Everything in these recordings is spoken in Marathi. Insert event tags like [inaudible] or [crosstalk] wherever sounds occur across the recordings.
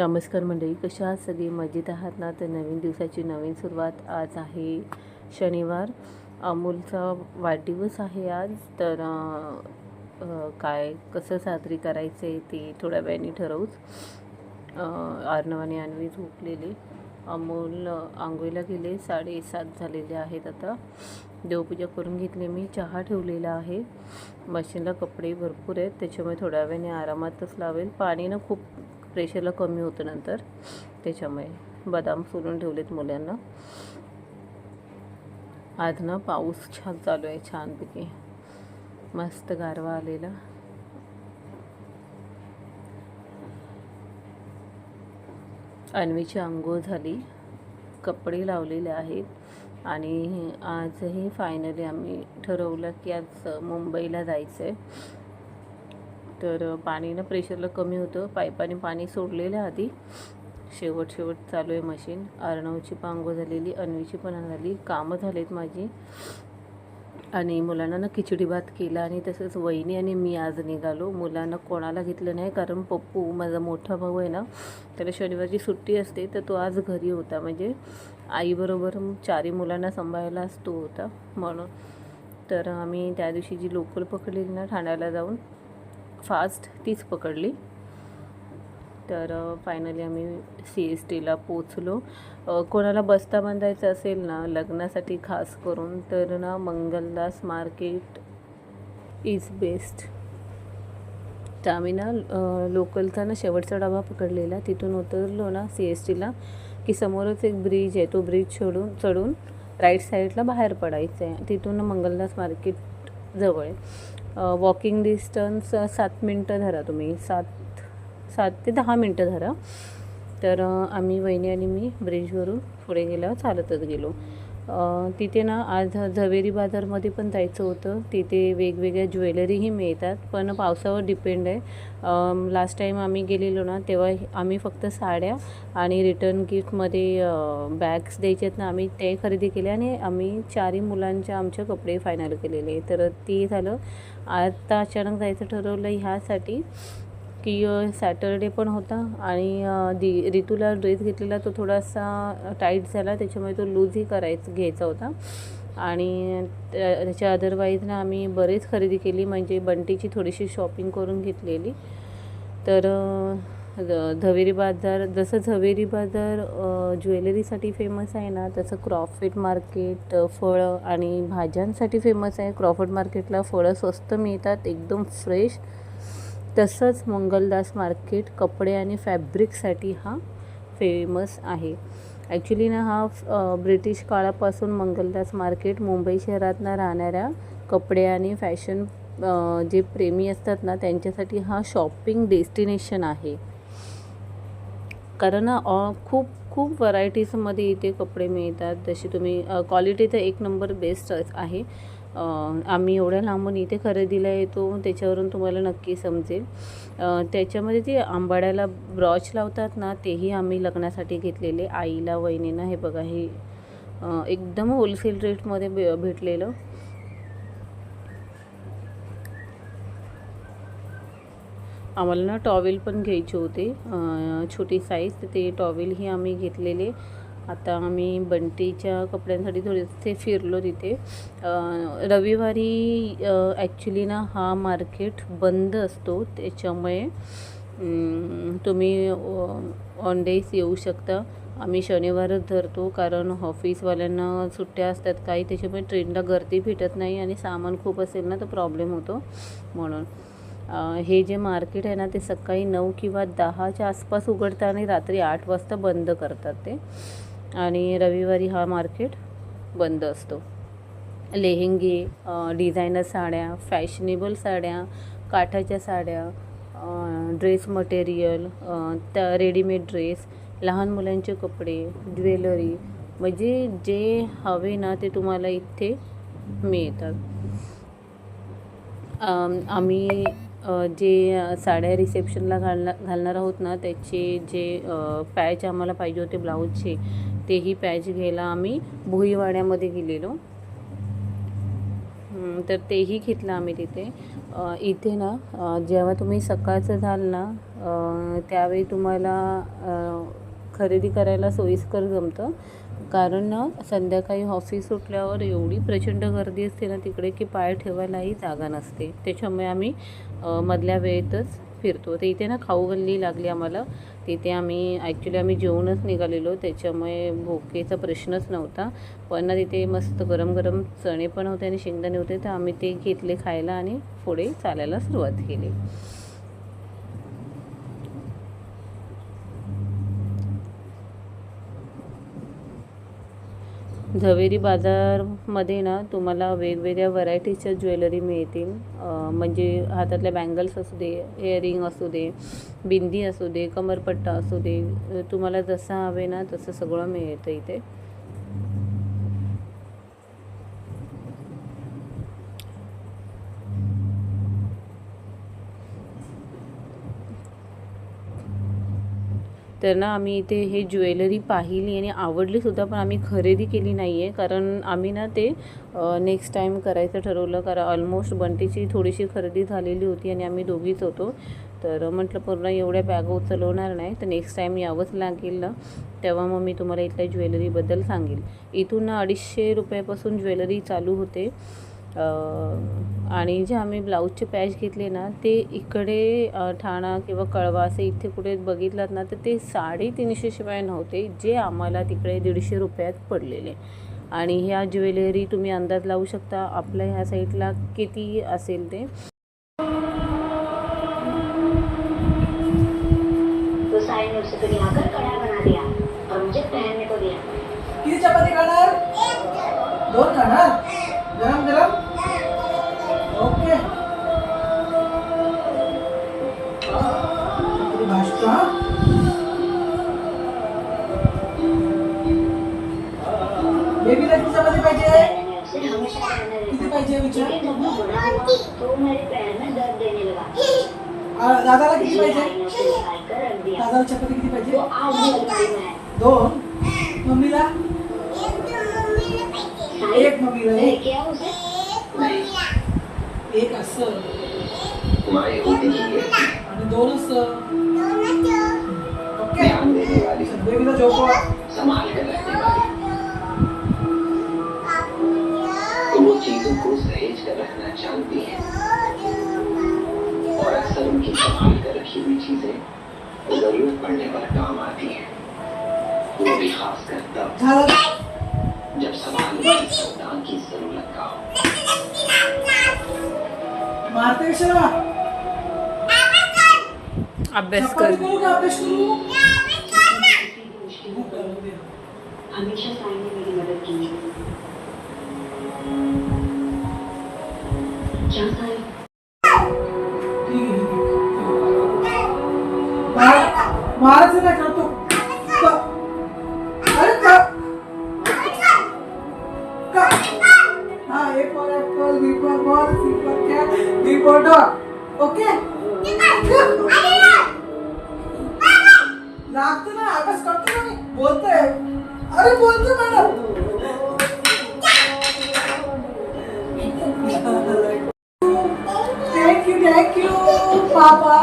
नमस्कार मंडळी कशा आहात सगळी? मजेत आहात ना? तर नवीन दिवसाची नवीन सुरुवात आज आहे शनिवार. अमूलचा वाढदिवस आहे आज. तर काय कसं साजरी करायचं आहे ते थोड्या वेळाने ठरवूच. अं, अर्णव आणि अन्वी झोपलेले. अमोल आंघोळीला गेले. साडेसात झालेले आहेत आता. देवपूजा करून घेतली मी. चहा ठेवलेला आहे. मशीनला कपडे भरपूर आहेत. त्याच्यामुळे थोड्या वेळाने आरामातच लावेल. पाणी ना खूप प्रेशरला कमी होतं नंतर. त्याच्यामुळे बदाम सोलून ठेवलेत मुलांना. आज ना पाऊस छान चालू आहे छानपैकी. मस्त गारवा आलेला. अन्वीची आंघोळ झाली. कपडे लावलेले आहेत. आणि आजही फायनली आम्ही ठरवलं की आज मुंबईला जायचं आहे तर पाणी ना प्रेशरला कमी होतं. पाईपाने पाणी सोडलेलं आधी शेवट शेवट चालू आहे मशीन. अर्णवची पांगो झालेली अन्वीची पण झाली. कामं झालीत माझी. आणि मुलांना ना खिचडी भात केला आणि तसंच वहिनी आणि मी आज निघालो. मुलांना कोणाला घेतलं नाही कारण पप्पू माझा मोठा भाऊ आहे ना त्याला शनिवारची सुट्टी असते. तर तो आज घरी होता. म्हणजे आईबरोबर चारही मुलांना सांभाळायलाच तो होता. म्हणून तर आम्ही त्या दिवशी जी लोकल पकडलेली ना ठाण्याला जाऊन फास्ट तीच पकडली. तर फायनली आम्ही सी एस टीला पोचलो कोणाला बस्ता बांधायचा असेल ना लग्नासाठी खास करून तर ना मंगलदास मार्केट इज बेस्ट तर आम्ही ना लोकलचा ना शेवटचा डबा पकडलेला. तिथून उतरलो ना सी एस टीला की समोरच एक ब्रिज आहे. तो ब्रिज चढून चढून राईट साईडला बाहेर पडायचं आहे तिथून मंगलदास मार्केट जवळ आहे. वॉकिंग डिस्टन्स सात मिनटं धरा तुम्ही. सात सात ते दहा मिनटं धरा. तर आम्ही वहिनी आणि मी ब्रिजवरून पुढे गेल्यावर चालतच गेलो. तिथे ना आज झवेरी बाजारमध्ये पण जायचं होतं. तिथे वेगवेगळ्या ज्वेलरीही मिळतात पण पावसावर डिपेंड आहे. लास्ट टाईम आम्ही गेलेलो ना तेव्हा आम्ही फक्त साड्या आणि रिटर्न गिफ्टमध्ये बॅग्स द्यायचे आहेत ना आम्ही ते खरेदी केले आणि आम्ही चारही मुलांच्या आमचे कपडे फायनल केलेले. तर ते झालं आता अचानक जायचं ठरवलं ह्यासाठी की सॅटरडे पण होता आणि दि रितूला ड्रेस घेतलेला तो थोडासा टाईट झाला. त्याच्यामुळे तो लूजही करायचा घ्यायचा होता. आणि त्या- त्याच्या अदरवाईज ना आम्ही बरेच खरेदी केली. म्हणजे बंटीची थोडीशी शॉपिंग करून घेतलेली. तर झवेरी बाजार जसं झवेरी बाजार ज्वेलरीसाठी फेमस आहे ना तसं क्रॉफिट मार्केट फळं आणि भाज्यांसाठी फेमस आहे. क्रॉफिट मार्केटला फळं स्वस्त मिळतात एकदम फ्रेश तसंच मंगलदास मार्केट कपडे आणि फॅब्रिकसाठी हा फेमस आहे. ॲक्च्युली ना हा ब्रिटिश काळापासून मंगलदास मार्केट मुंबई शहरातनं राहणाऱ्या कपडे आणि फॅशन जे प्रेमी असतात ना त्यांच्यासाठी हा शॉपिंग डेस्टिनेशन आहे. कारण खूप खूप व्हरायटीजमध्ये इथे कपडे मिळतात. जशी तुम्ही क्वालिटी तर एक नंबर बेस्ट आहे. आम्ही एवढ्या लांबून इथे खरेदीला येतो त्याच्यावरून तुम्हाला नक्की समजेल. त्याच्यामध्ये जे आंबाड्याला ब्रॉच लावतात ना तेही आम्ही लग्नासाठी घेतलेले. आईला वहिनीनं हे बघा हे एकदम होलसेल रेटमध्ये भे भेटलेलं. आम्हाला ना टॉवेल पण घ्यायचे होते. छोटी साईज तर ते टॉवेलही आम्ही घेतलेले. आता आम्ही बंटीच्या कपड्यांसाठी थोडेसे फिरलो तिथे. रविवारी ॲक्च्युली ना हा मार्केट बंद असतो. त्याच्यामुळे तुम्ही ऑन डेज येऊ शकता. आम्ही शनिवारच धरतो कारण ऑफिसवाल्यांना सुट्ट्या असतात काही. त्याच्यामुळे ट्रेनला गर्दी भेटत नाही आणि सामान खूप असेल ना तर प्रॉब्लेम होतो. म्हणून हे जे मार्केट आहे ना ते सकाळी नऊ किंवा दहाच्या आसपास उघडतं आणि रात्री आठ वाजता बंद करतात ते. आणि रविवारी हा मार्केट बंद असतो. लेहेंगे डिझायनर साड्या फॅशनेबल साड्या काठाच्या साड्या ड्रेस मटेरियल त्या रेडीमेड ड्रेस लहान मुलांचे कपडे ज्वेलरी म्हणजे जे हवे ना ते तुम्हाला इथे मिळतात. आम्ही जे साड्या रिसेप्शनला घालणार घालणार आहोत ना त्याचे जे पॅच आम्हाला पाहिजे होते ब्लाऊजचे तेही पॅच घ्यायला आम्ही भुईवाड्यामध्ये गेलेलो. तर तेही घेतलं आम्ही तिथे. इथे ना जेव्हा तुम्ही सकाळचं जाल ना त्यावेळी तुम्हाला खरेदी करायला सोयीस्कर जमतं. कारण ना संध्याकाळी ऑफिस सुटल्यावर एवढी प्रचंड गर्दी असते ना तिकडे की पाय ठेवायलाही जागा नसते. त्याच्यामुळे आम्ही मधल्या वेळेतच फिरतो. तर इथे ना खाऊ गल्ली लागली आम्हाला. तिथे आम्ही ॲक्च्युली आम्ही जेवूनच निघालेलो. त्याच्यामुळे भोकेचा प्रश्नच नव्हता. पण ना तिथे मस्त गरम गरम चणे पण होते आणि शेंगदाणे होते. तर आम्ही ते घेतले खायला आणि पुढे चालायला सुरुवात केली. झवेरी बाजारमध्ये ना तुम्हाला वेगवेगळ्या व्हरायटीच्या ज्वेलरी मिळतील. म्हणजे हातातल्या बँगल्स असू दे इयरिंग असू दे बिंदी असू दे कमरपट्टा असू दे तुम्हाला जसं हवे ना तसं सगळं मिळतं इथे. तर ना आम्ही इथे हे ज्वेलरी पाहिली आणि आवडलीसुद्धा पण आम्ही खरेदी केली नाही आहे कारण आम्ही ना ते नेक्स्ट टाईम करायचं ठरवलं. कारण ऑलमोस्ट बंटीची थोडीशी खरेदी झालेली होती आणि आम्ही दोघीच होतो. तर म्हटलं पूर्ण एवढ्या बॅग उचलवणार नाही. तर नेक्स्ट टाईम यावंच लागेल ना. तेव्हा मग मी तुम्हाला इथल्या ज्वेलरीबद्दल सांगेल. इथून ना अडीचशे रुपयापासून ज्वेलरी चालू होते. आणि जे आम्ही ब्लाऊजचे पॅच घेतले ना ते इकडे ठाणा किंवा कळवा असे इथे कुठे बघितलात ना तर ते साडेतीनशे शिवाय नव्हते जे आम्हाला तिकडे दीडशे रुपयात पडलेले. आणि ह्या ज्वेलरी तुम्ही अंदाज लावू शकता आपल्या ह्या साईडला किती असेल ते. तो कधी पाहिजे किती पाहिजे विचार तो मेरे पैर में दर्द देने लगा दादाला किती पाहिजे दादाला चपाती किती पाहिजे दोन मम्मीला एक मम्मीला एक एक असं आणि दोन असं ओके बेबीला झोपवा कर रखना जानती है और अक्सर उनकी संभाल कर। रखी हुई चीज़ें ज़रूरत पड़ने पर काम आती है वो भी खास कर तब जब संभाल संतान की ज़रूरत का हो मारते करू। हमेशा क्या साई ठीक आहे, ठीक आहे. पापा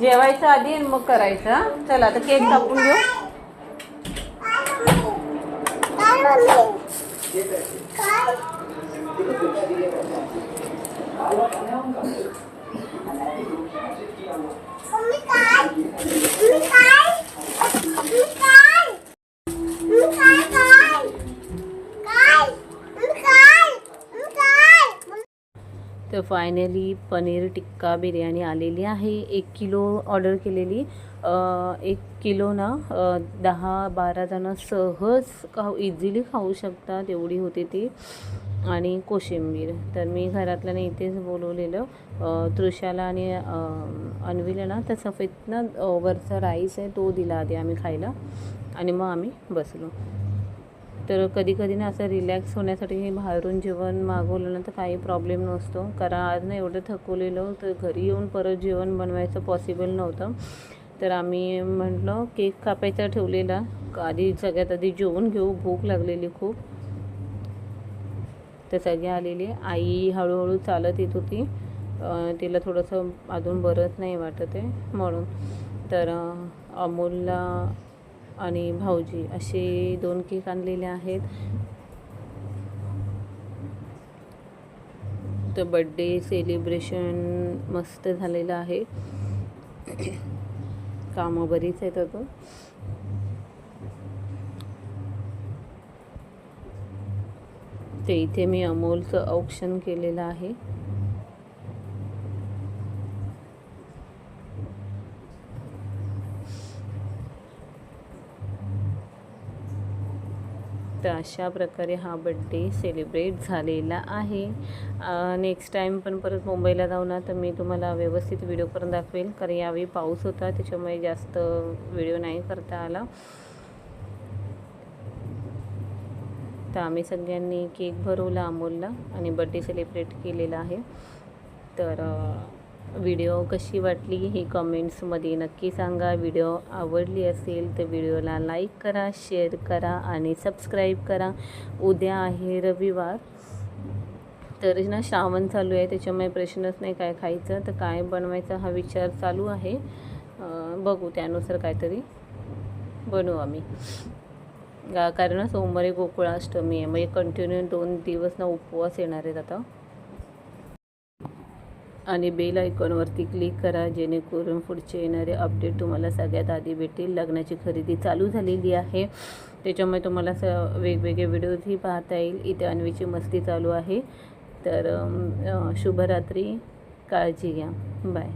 जेवायचं आधी मग करायचं चला आता केक कापून घेऊ. तर फायनली पनीर टिक्का बिर्याणी आलेली आहे. एक किलो ऑर्डर केलेली. एक किलो ना दहा बारा जणं सहज खाऊ इझिली खाऊ शकतात एवढी होती ती. आणि कोशिंबीर. तर मी घरातल्याने इथेच बोलवलेलं. तृषाला आणि अन्वीला ना त्या सफेद ना वरचा राईस आहे तो दिला आधी आम्ही खायला. आणि मग आम्ही बसलो. तर कधी कधी ना असं रिलॅक्स होण्यासाठी हे बाहेरून जेवण मागवलं ना तर काही प्रॉब्लेम नसतो. कारण आज ना एवढं थकवलेलं तर घरी येऊन परत जेवण बनवायचं पॉसिबल नव्हतं. तर आम्ही म्हटलं केक कापायचा ठेवलेला. आधी सगळ्यात आधी जेवून घेऊ. भूक लागलेली खूप. तर सगळे आलेले. आई हळूहळू चालत येत होती. तिला थोडंसं अजून बरंच नाही वाटत आहे म्हणून. तर अमोलला आणि भाऊजी असे दोन केक आणलेले आहेत. तर बड्डे सेलिब्रेशन मस्त झालेलं आहे. [coughs] कामं बरीच आहेत अजून ते इथे मी अमोलचं औक्षण केलेलं आहे. तर अशा प्रकारे हा बड्डे सेलिब्रेट झालेला आहे. नेक्स्ट टाईम पण परत मुंबईला जाऊ ना तर मी तुम्हाला व्यवस्थित व्हिडिओ करून दाखवेल. कारण यावेळी पाऊस होता त्याच्यामुळे जास्त व्हिडिओ नाही करता आला. तर आम्ही सगळ्यांनी केक भरवला अमोलला आणि बड्डे सेलिब्रेट केलेला आहे. तर व्हिडिओ कशी वाटली हे कमेंट्समध्ये नक्की सांगा. व्हिडिओ आवडली असेल तर व्हिडिओला लाईक करा शेअर करा आणि सबस्क्राईब करा. उद्या आहे रविवार. तर ना श्रावण चालू आहे त्याच्यामुळे प्रश्नच नाही काय खायचं. तर काय बनवायचा हा विचार चालू आहे. बघू त्यानुसार काहीतरी बनवू आम्ही. कारण सोमवारी गोकुळाष्टमी आहे. म्हणजे कंटिन्यू दोन दिवस ना उपवास येणार आहेत आता. आणि बेल आयकॉनवरती क्लिक करा जेणेकरून पुढचे येणारे अपडेट तुम्हाला सगळ्यात आधी भेटेल. लग्नाची खरेदी चालू झालेली आहे. त्याच्यामुळे तुम्हाला स वेगवेगळे व्हिडिओजही पाहता येईल. इथे अन्वीची मस्ती चालू आहे. तर शुभरात्री. काळजी घ्या. बाय